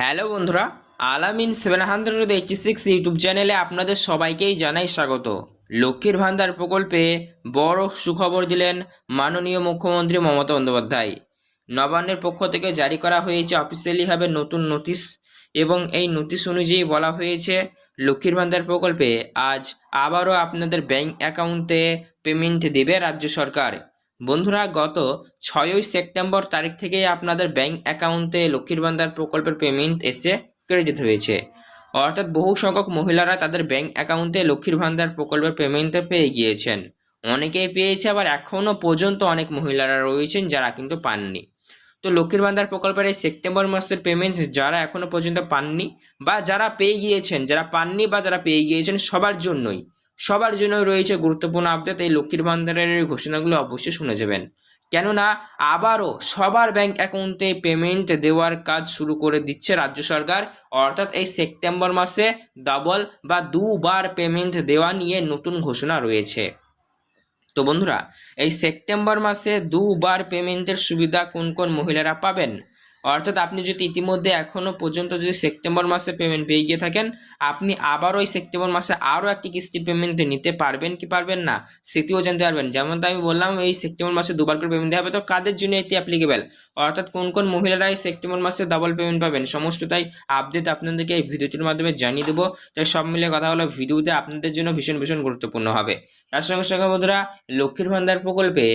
Hello বন্ধুরা, Alamin seven hundred eighty six YouTube চ্যানেলে আপনাদের সবাইকেই জানাই স্বাগত। লক্ষ্মীর ভান্ডার প্রকল্পে বড় সুখবর দিলেন মাননীয় মুখ্যমন্ত্রী মমতা বন্দ্যোপাধ্যায়। নবান্নের পক্ষ থেকে জারি করা হয়েছে অফিসিয়ালিভাবে নতুন নোটিশ এবং এই নোটিশ অনুযায়ী বলা হয়েছে, লক্ষ্মীর ভান্ডার প্রকল্পে আজ আবারও আপনাদের ব্যাংক অ্যাকাউন্টে পেমেন্ট দেবে রাজ্য সরকার। বন্ধুরা, গত ছয়ই সেপ্টেম্বর তারিখ থেকেই আপনাদের ব্যাংক অ্যাকাউন্টে লক্ষ্মীর ভান্ডার প্রকল্পের পেমেন্ট এসে ক্রেডিট হয়েছে। অর্থাৎ বহু সংখ্যক মহিলারা তাদের ব্যাংক অ্যাকাউন্টে লক্ষ্মীর ভান্ডার প্রকল্পের পেমেন্টটা পেয়ে গিয়েছেন। অনেকেই পেয়েছে, আবার এখনও পর্যন্ত অনেক মহিলারা রয়েছেন যারা কিন্তু পাননি। তো লক্ষ্মীর ভান্ডার প্রকল্পের এই সেপ্টেম্বর মাসের পেমেন্ট যারা এখনও পর্যন্ত পাননি বা যারা পেয়ে গিয়েছেন, যারা পাননি বা যারা পেয়ে গিয়েছেন সবার জন্যই সবার জন্য রয়েছে গুরুত্বপূর্ণ আপডেট এই লক্ষ্মীর ভান্ডারের ঘোষণাগুলো অবশ্যই শুনে যাবেন। কেননা, আবারও সবার ব্যাংক অ্যাকাউন্টে পেমেন্ট দেওয়ার কাজ শুরু করে দিচ্ছে রাজ্য সরকার। অর্থাৎ এই সেপ্টেম্বর মাসে ডবল বা দুবার পেমেন্ট দেওয়া নিয়ে নতুন ঘোষণা রয়েছে। তো বন্ধুরা, এই সেপ্টেম্বর মাসে দুবার পেমেন্টের সুবিধা কোন কোন মহিলারা পাবেন? অর্থাৎ আপনি যদি ইতিমধ্যে এখনও পর্যন্ত যদি সেপ্টেম্বর মাসে পেমেন্ট পেয়ে গিয়ে থাকেন, আপনি আবারও ওই সেপ্টেম্বর মাসে আরও একটি কিস্তি পেমেন্ট নিতে পারবেন কি পারবেন না, সেটিও জানতে পারবেন। যেমনটা আমি বললাম, এই সেপ্টেম্বর মাসে দুবার করে পেমেন্ট দেওয়া হবে, তো কাদের জন্য এটি অ্যাপ্লিকেবল অর্থাৎ কোন কোন মহিলারা এই সেপ্টেম্বর মাসে ডাবল পেমেন্ট পাবেন? সমস্তটাই আপডেট আপনাদেরকে এই ভিডিওটির মাধ্যমে জানিয়ে দেবো। তাই সব মিলে কথা হলো, ভিডিওতে আপনাদের জন্য ভীষণ ভীষণ গুরুত্বপূর্ণ হবে। তার সঙ্গে সঙ্গে বন্ধুরা, লক্ষ্মীর ভান্ডার প্রকল্পে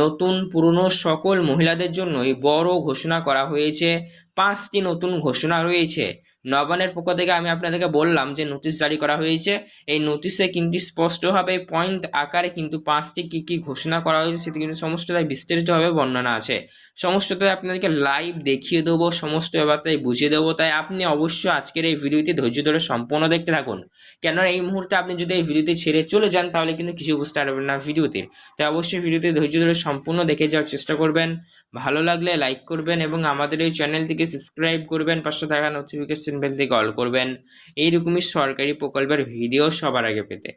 নতুন, পুরনো সকল মহিলাদের জন্যই বড় ঘোষণা করা হয়েছে। 一些 পাঁচটি নতুন ঘোষণা রয়েছে। নবানের পক্ষ থেকে আমি আপনাদেরকে বললাম যে নোটিশ জারি করা হয়েছে। এই নোটিশে কিন্তু স্পষ্টভাবে পয়েন্ট আকারে কিন্তু পাঁচটি কি কি ঘোষণা করা হয়েছে সেটি কিন্তু সমস্তটাই বিস্তারিতভাবে বর্ণনা আছে। সমস্তটাই আপনাদেরকে লাইভ দেখিয়ে দেবো, সমস্ত ব্যাপারটাই বুঝিয়ে দেবো। তাই আপনি অবশ্যই আজকের এই ভিডিওটি ধৈর্য ধরে সম্পূর্ণ দেখতে থাকুন। কেননা এই মুহূর্তে আপনি যদি এই ভিডিওটি ছেড়ে চলে যান, তাহলে কিন্তু কিছু বুঝতে পারবেন না ভিডিওতে। তাই অবশ্যই ভিডিওটি ধৈর্য ধরে সম্পূর্ণ দেখে যাওয়ার চেষ্টা করবেন। ভালো লাগলে লাইক করবেন এবং আমাদের এই চ্যানেলটিকে সাবস্ক্রাইব করবেন, পাশে থাকা নোটিফিকেশন বেল থেকে অল করবেন। এইরকমই সরকারি প্রকল্পের ভিডিও সবার আগে পেতে।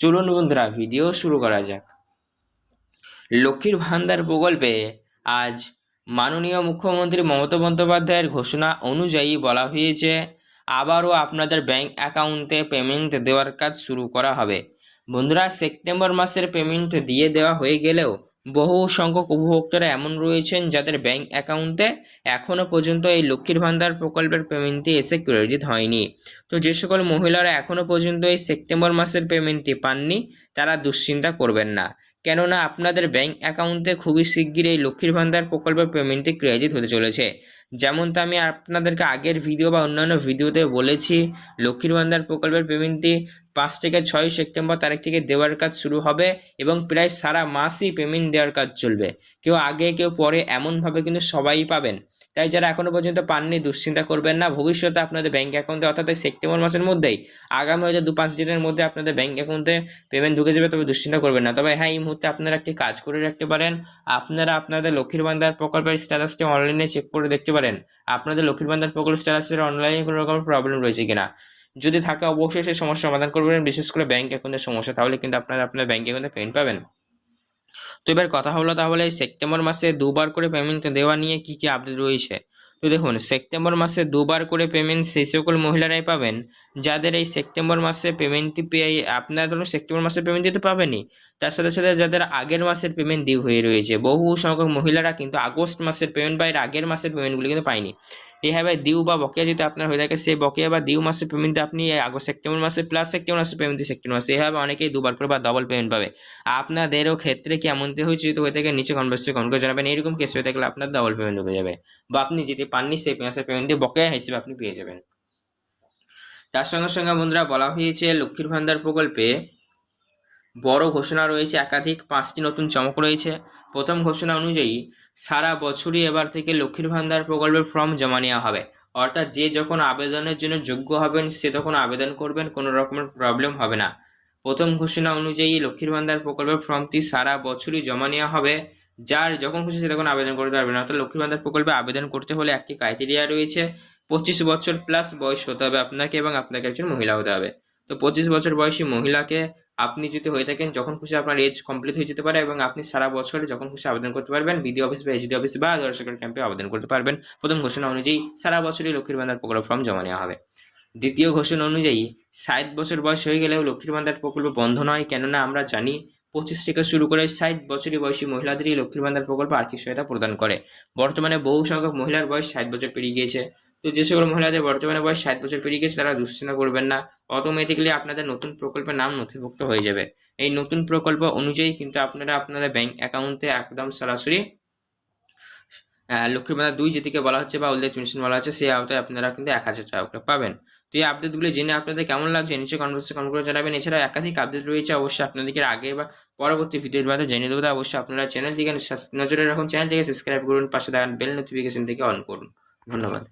চলুন বন্ধুরা ভিডিও শুরু করা যাক। লক্ষ্মীর ভান্ডার প্রকল্পে আজ মাননীয় মুখ্যমন্ত্রী মমতা বন্দ্যোপাধ্যায়ের ঘোষণা অনুযায়ী বলা হয়েছে, আবারও আপনাদের ব্যাংক অ্যাকাউন্টে পেমেন্ট দেওয়ার কাজ শুরু করা হবে। বন্ধুরা, সেপ্টেম্বর মাসের পেমেন্ট দিয়ে দেওয়া হয়ে গেলেও বহু সংখ্যক উপভোক্তারা এমন রয়েছেন যাদের ব্যাংক অ্যাকাউন্টে এখনও পর্যন্ত এই লক্ষ্মীর ভান্ডার প্রকল্পের পেমেন্টটি এসে ক্রেডিট হয়নি। তো যে সকল মহিলারা এখনও পর্যন্ত এই সেপ্টেম্বর মাসের পেমেন্টটি পাননি, তারা দুশ্চিন্তা করবেন না। কেননা আপনাদের ব্যাংক অ্যাকাউন্টে খুবই শিগগির এই লক্ষ্মীর ভান্ডার প্রকল্পের পেমেন্টটি ক্রেডিট হতে চলেছে। যেমনটা আমি আপনাদেরকে আগের ভিডিও বা অন্যান্য ভিডিওতে বলেছি, লক্ষ্মীর ভান্ডার প্রকল্পের পেমেন্টটি পাঁচ থেকে ছয় সেপ্টেম্বর তারিখ থেকে দেওয়ার কাজ শুরু হবে এবং প্রায় সারা মাসই পেমেন্ট দেওয়ার কাজ চলবে। কেউ আগে, কেউ পরে এমনভাবে কিন্তু সবাই পাবেন। তাই যারা এখনও পর্যন্ত পাননি, দুশ্চিন্তা করবেন না। ভবিষ্যতে আপনাদের ব্যাংক অ্যাকাউন্টে অর্থাৎ এই সেপ্টেম্বর মাসের মধ্যেই, আগামী হয়তো দু পাঁচ দিনের মধ্যে আপনাদের ব্যাংক অ্যাকাউন্টে পেমেন্ট ঢুকে যাবে, তবে দুশ্চিন্তা করবেন না। তবে হ্যাঁ এই মুহূর্তে আপনারা একটি কাজ করে রাখতে পারেন। আপনারা আপনাদের লক্ষ্মীর ভান্ডার প্রকল্পের স্ট্যাটাসটি অনলাইনে চেক করে দেখতে পারেন। আপনাদের লক্ষ্মীর ভান্ডার প্রকল্প স্ট্যাটাসের অনলাইনে কোনো রকম প্রবলেম রয়েছে কিনা। যদি থাকে, অবশ্যই সেই সমস্যার সমাধান করবেন। বিশেষ করে ব্যাংক অ্যাকাউন্টের সমস্যা, তাহলে কিন্তু আপনারা আপনার ব্যাংক অ্যাকাউন্টে পেমেন্ট পাবেন। তো এবার কথা হলো তাহলে সেপ্টেম্বর মাসে দুবার করে পেমেন্ট দেওয়া নিয়ে কি কি আপডেট রয়েছে? তো দেখুন, সেপ্টেম্বর মাসে দুবার করে পেমেন্ট সেই সকল মহিলারাই পাবেন। যাদের এই সেপ্টেম্বর মাসে পেমেন্টটি পেয়ে, আপনারা ধরুন সেপ্টেম্বর মাসে পেমেন্ট দিতে পাবেনই। তার সাথে সাথে যাদের আগের মাসের পেমেন্ট ডিউ হয়ে রয়েছে, বহু সংখ্যক মহিলারা কিন্তু আগস্ট মাসের পেমেন্ট বা এর আগের মাসের পেমেন্টগুলি কিন্তু পায়নি। এইভাবে ডিউ বা বকেয়া যদি আপনার হয়ে থাকে, সেই বকেয়া বা ডিউ মাসের পেমেন্ট আপনি আগস্ট সেপ্টেম্বর মাসে প্লাস সেপ্টেম্বর মাসের পেমেন্ট সেপ্টেম্বর মাসে। এইভাবে অনেকেই দুবার করে বা ডবল পেমেন্ট পাবে। আপনাদেরও ক্ষেত্রে কি এমনটি হয়েছে যদি হয়ে থাকে, নিচে কনভার্সে কমেন্ট করে জানাবেন। এরকম কেস হয়ে থাকলে আপনার ডবল পেমেন্ট ঢুকে যাবে। বা আপনি যেটি পাননি, সেই মাসের পেমেন্ট দিয়ে বকেয়া হিসেবে আপনি পেয়ে যাবেন। তার সঙ্গে সঙ্গে বন্ধুরা, বলা হয়েছে লক্ষ্মীর ভান্ডার প্রকল্পে বড় ঘোষণা রয়েছে, একাধিক পাঁচটি নতুন চমক রয়েছে। প্রথম ঘোষণা অনুযায়ী, সারা বছরই এবার থেকে লক্ষ্মীর ভান্ডার প্রকল্পের ফর্ম জমা নেওয়া হবে। অর্থাৎ যে যখন আবেদনের জন্য যোগ্য হবেন, সে তখন আবেদন করবেন, কোনো রকমের প্রবলেম হবে না। প্রথম ঘোষণা অনুযায়ী, লক্ষ্মীর ভান্ডার প্রকল্পের ফর্মটি সারা বছরই জমা নেওয়া হবে। যার যখন খুশি সে তখন আবেদন করতে পারবেন অর্থাৎ লক্ষ্মীর ভান্ডার প্রকল্পে আবেদন করতে হলে একটি ক্রাইটেরিয়া রয়েছে, পঁচিশ বছর প্লাস বয়স হতে হবে আপনাকে এবং আপনাকে একজন মহিলা হতে হবে। তো পঁচিশ বছর বয়সী মহিলাকে আপনি যদি হয়ে থাকেন, যখন খুশি আপনার এজ কমপ্লিট হয়ে যেতে পারে এবং আপনি সারা বছরে যখন খুশি আবেদন করতে পারবেন বিডি অফিস বা এইচডি অফিস বা দর্শকের ক্যাম্পে আবেদন করতে পারবেন। প্রথম ঘোষণা অনুযায়ী সারা বছরই লক্ষ্মীর ভান্ডার প্রকল্প ফর্ম জমা নেওয়া হবে। দ্বিতীয় ঘোষণা অনুযায়ী, ষাট বছর বয়স হয়ে গেলেও লক্ষ্মীর ভান্ডার প্রকল্প বন্ধ নয়, কেননা আমরা জানি পঁচিশ থেকে শুরু করে ষাট বছরই বয়সী মহিলাদেরই লক্ষ্মীর ভান্ডার প্রকল্প আর্থিক সহায়তা প্রদান করে। বর্তমানে বহু সংখ্যক মহিলার বয়স ষাট বছর পেরিয়ে গিয়েছে। তো যে সকল মহিলাদের বর্তমানে বয়স ষাট বছর পেরিয়ে গেছে তারা দুশ্চিন্তা করবেন না। অটোমেটিক্যালি আপনাদের নতুন প্রকল্পের নাম নথিভুক্ত হয়ে যাবে। এই নতুন প্রকল্প অনুযায়ী কিন্তু আপনারা আপনাদের ব্যাংক অ্যাকাউন্টে একদম সরাসরি লক্ষ্মীর ভান্ডার দুই যেটিকে বলা হচ্ছে বা এজ পেনশন বলা হচ্ছে, সেই আওতায় আপনারা কিন্তু এক হাজার টাকা করে পাবেন। তো এই আপডেটগুলি জেনে আপনাদের কেমন লাগছে নিচে কনভার্সে কমেন্ট করে জানাবেন। এছাড়া একাধিক আপডেট রয়েছে, অবশ্যই আপনাদেরকে আগে বা পরবর্তী ভিডিওর মাধ্যমে জেনে দেবো। অবশ্যই আপনারা চ্যানেল থেকে নজরে রাখুন চ্যানেল থেকে সাবস্ক্রাইব করুন, পাশে দেখান বেল নোটিফিকেশন থেকে অন করুন। ধন্যবাদ।